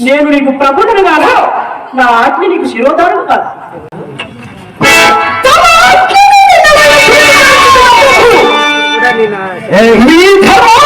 నేను నీకు ప్రభుత్వం కాదు నా ఆత్మ నీకు శిరోధారం కాదు. ఈ ధర్మోపదేశకుడు